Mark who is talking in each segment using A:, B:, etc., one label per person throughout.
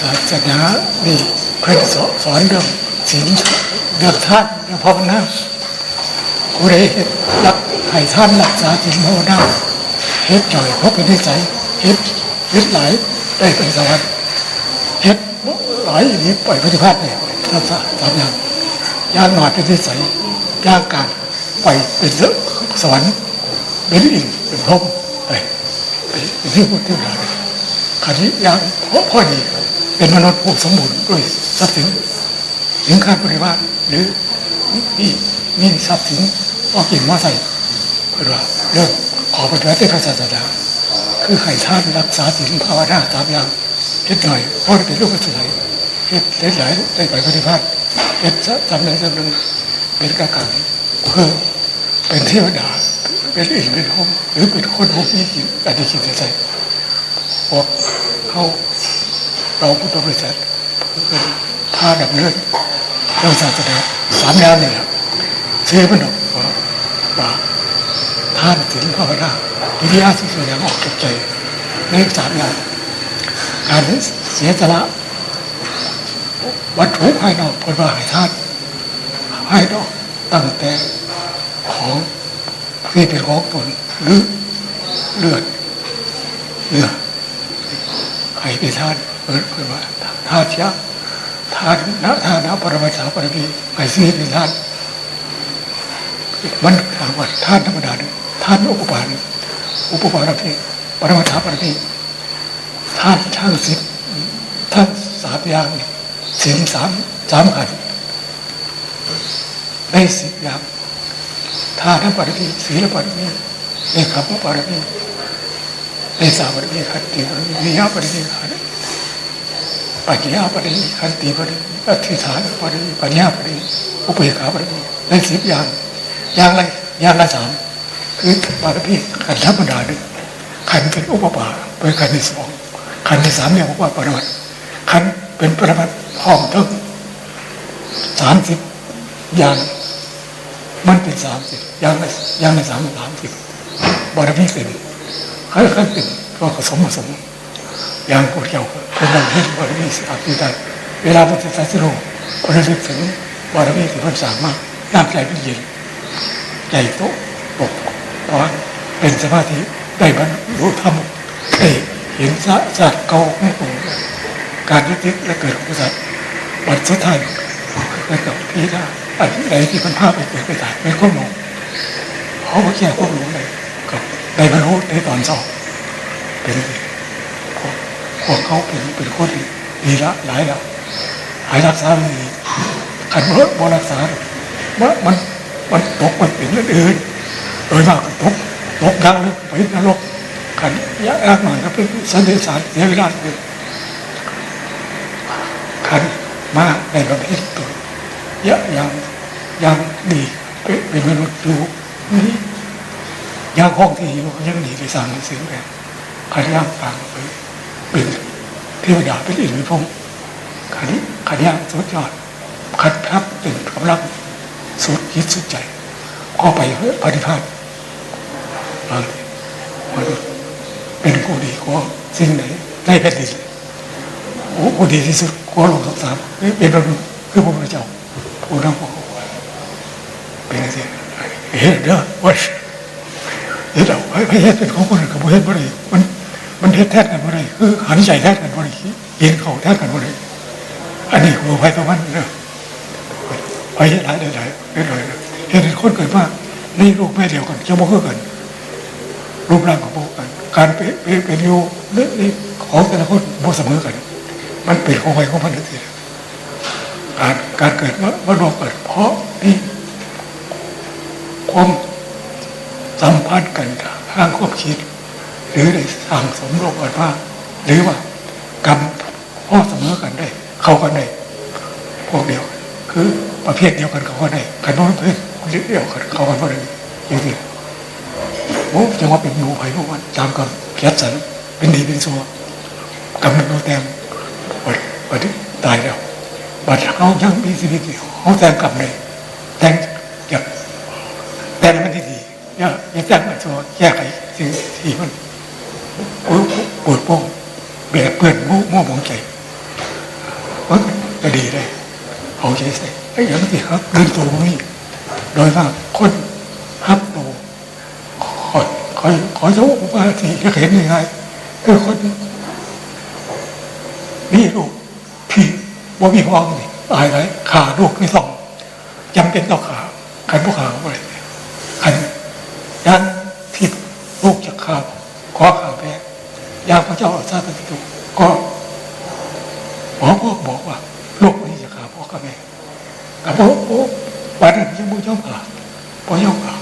A: ศาสนานี่เพื่อนสอนสอนเรื่องศีลเรื่องท่านเรื่องภาวนากูได้เฮ็ดรักให้ท่านรักษาศีลภาวนาเฮ็ดจ่อยเพราะเป็นนิสัยเฮ็ดเฮ็ดหลายได้เป็นสวรรค์เฮ็ดหลายอย่างนี้ปล่อยปฏิภาณเนี่ยท่านสามอย่างย่างหน่อยเป็นนิสัยย่างการปล่อยเป็นสวรรค์เป็นอินเป็นพรมไปเป็นที่พูดที่หลาย ขันนี้ยังพ่อดีเป็นมนุษย์ผู้สมบูรณ์ด้วยทรัพย์สินสินค้าบริวารหรือนี่นี่ทรัพย์สินเอากินมาใส่เพื่อเรื่องขอปฏิบัติในพระศาสนาคือไข่ท่านรักษาศีลภาวนาตามอย่างเฮ็ดหน่อยเพราะเป็นลูกกระสือเฮ็ดเฮ็ดหลายได้ไปปฏิบัติเฮ็ดทำในจำนวนเป็นกากาเพื่อเป็นเทวดาเป็นอินเป็นพรหมหรือเป็นคนพวกนี้กินอันนี้คิดใจพวก เขาเราพุทธบริษัทคือพาดับเนินเรื่องศาสนาสามแนวนี่แหละเชื่อมันหรอกว่าว่าท่านถึงภาวนาวิทยาสุดอย่างออกจากใจในสามอย่างการเสียสละวัตถุภายนอกผลว่าให้ท่านให้นอกตั้งแต่ของที่เป็นของตนหรือเลือดเนื้อใครเป็นท่านเปิดเผยว่าท่านยะท่านนะท่านนะปรมาสาปรมีใครซื้อเป็นท่านมันถามว่าท่านธรรมดาเนี่ยท่านอุปบาลอุปบาลนี่ปรมาสาปรมีท่านช่างสิบท่านสามอย่างนี่สินสามสามขันได้สิบอย่างท่านทั้งปรมีศีลปรมีเอกขับปรมี ในสามปริขันติปริวิยาปริขันปัญญาปริขันติปริอธิษฐานปริปัญญาปริอุเบกขาปริในสิบอย่างอย่างไรอย่างละสามคือปารมีขันธรรมดาหนึ่งขันเป็นอุปปาเป็นขันที่สองขันที่สามเนี่ยกว่าปรมัตขันเป็นปรมัตห้องทั้งสามสิบอย่างมันเป็นสามสิบอย่างละอย่างละสามสามสิบบารมี สิบให้ขั้นติก็ผสมผสมอย่างพวกเจ้าเป็นการเห็นบารมีสิบปีได้เวลาปฏิสัติโลคนระลึกถึงบารมีที่พันสามารถน้ำใจเป็นเย็นใจโตปกตอนเป็นสมาธิได้บรรลุธรรมได้เห็นสะสัตว์เก่าไม่คงการยึดติดและเกิดของสัตว์บัดสุดท้ายแล้กับพี่ได้อันใดที่มันภาพไปเกิดไปตายไม่ข้อมองเขาก็แค่ข้อมองเลยกับ ได้บรรลุในตอนสอบเป็นพวกเขาเป็นเป็นคนดีละหลายแล้วหายรักษาไม่ดีขันรถบรักษาว่ามันมันตกมันเป็นเรื่องอื่นโดยมากตกตกดังเลยไปนรกขันยากยากหน่อยก็เป็นสันติสารเสียเวลาเลยขันมาในประเภทตัวเยอะยังยังดีเป็นมนุษย์อยู่นี่ ยางห้องที่อยู่ยังดีไปสั่งเสียงแบบขันย่างฟังไปเป็นเทวดาเป็นอินทร์พงศ์ขันขันย่างสุดยอดขันครับเป็นกำลังสุดยิดสุดใจ ก็ไปปฏิภาณมันเป็นกูดีกว่าสิ่งไหนในแผ่นดินโอ้กูดีที่สุดกว่าโลกสงสามเป็นเราคือพระพุทธเจ้าผู้นำพวกเป็นอะไรเฮ้ยเด้อว่า เฮ็ดเอาให้เฮ็ดเป็นของคนอื่นกับเฮ็ดบ่ได้มันมันเฮ็ดแท้กันบ่ได้คือหันใจแท้กันบ่ได้เย็นเขาแท้กันบ่ได้อันนี้หัวไฟตะวันเด้อไปเฮ็ดหลายหลายเฮ็ดหลายเฮ็ดคนเกิดมานี่ลูกแม่เดียวกันจะบ่คือกันรูปร่างของพวกกันการเป็นเป็นอยู่นี่ของแต่ละคนบ่เสมอกัน มันเป็นของใครของมันนั่นเองการการเกิดว่าเราเกิดเพราะนี่ความ สัมพันธ์กันทางความคิด หรือได้สั่งสมโลกกันว่าหรือว่ากรรมพ่อเสมอกันได้ เข้ากันได้พวกเดียว คือประเภทเดียวกันเขาก็ได้กันน้อยเพื่อนเดียวกันเขากันก็ได้อย่างนี้โอ้จังว่าเป็นหนูไผ่พวกมันตามกันแคสสันเป็นดีเป็นซัวกำลังโนแตมบัดบัดตายแล้วบัดเขายังมีชีวิตอยู่เขาแตงกลับเลยแตงอยากแตงมันที่ ดีอย่าอย่าแตงมันซัวแก้ไขสิ่งที่มันปวดปวดโป้งเบียดเปื้อนมั่วมั่วมองใจมันก็ดีเลยเอาใจใส่ไอ้อยังที่ครับเดินตัวนี่โดยมากคนฮับตัวขอขอขอจะว่าที่จะเห็นยังไงคือคนนี่ลูกพี่บ่มีพ้องนี่ตายไรขาลูกไม่สองจำเป็นต้องขาใครพวกขาอะไรคันยันที่ลูกจะขาขอขาแพ้ยางพระ เจ้าอาซาตติตุก็หมอพวกบอกว่าลูกนี้จะขาพ่อกับแม่กับพ่อโอ้วันนั้นยังไม่ยอมขาพ่อยอมขา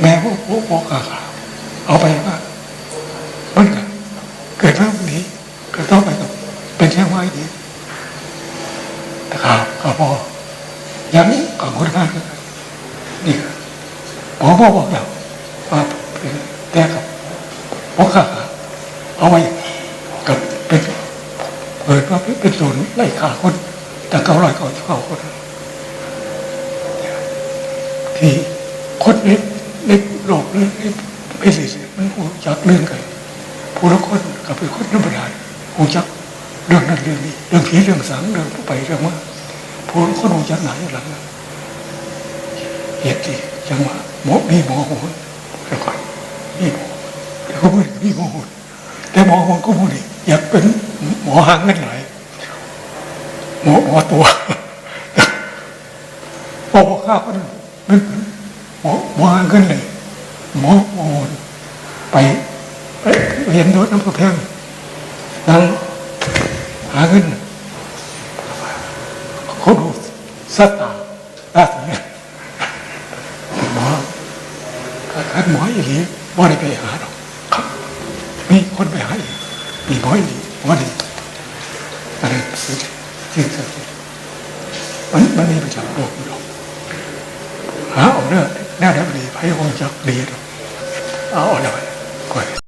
A: แม่พวกพวกพวกขาขาเอาไปว่ามันเก็เกิดเรื่องนี้ก็ต้องไปกับเป็นแค่ไม้ดีแต่ขาขาพ่ออยังกังวลมากเลยนี่หมอพ่อบอกเราว่าแต่กับพ่อขา เอาไว้กับเป็นเปิดว่าเป็นศูนย์ไล่ขาคนแต่เก้าร้อยเก้าสิบเก้าคนที่คนในในโลกนี้ในไม่สิมันหูจักเรื่องกันผู้ละคนกับเป็นคนธรรมดาหูจักเรื่องนั้นเรื่องนี้เรื่องผีเรื่องสางเรื่องผู้ไปเรื่องมาผู้ละคนหูจักไหนหลังเหตุที่จังหวะหมอมีหมอโหนแล้วก่อนมีหมอแล้วก็มีหมอโหน แต่หมอโหนก็พูดอีกอยากเป็นหมอหางเงินไหลยหมอหมอตัวพอข้าวก็มันหมอหมอหาเงินเลย หมอหมอไปไปเรียนรถน้ำกระเพื่อมนั่งหาเงินเขาดูสัตว์ตาตาสีหมอคันหมออย่างนี้ว่าได้ไปหาหรอก ครันไปหาอีกมีหมออีกหมอดีอะไรสิ่งสิ่งศักดิ์สิทธิ์มันมันมีประจำโลกอยู่หรอกหาเอาเนื้อแน่แล้วดีไพ่คงจะดีหรอกเอาเอาเลยก่อน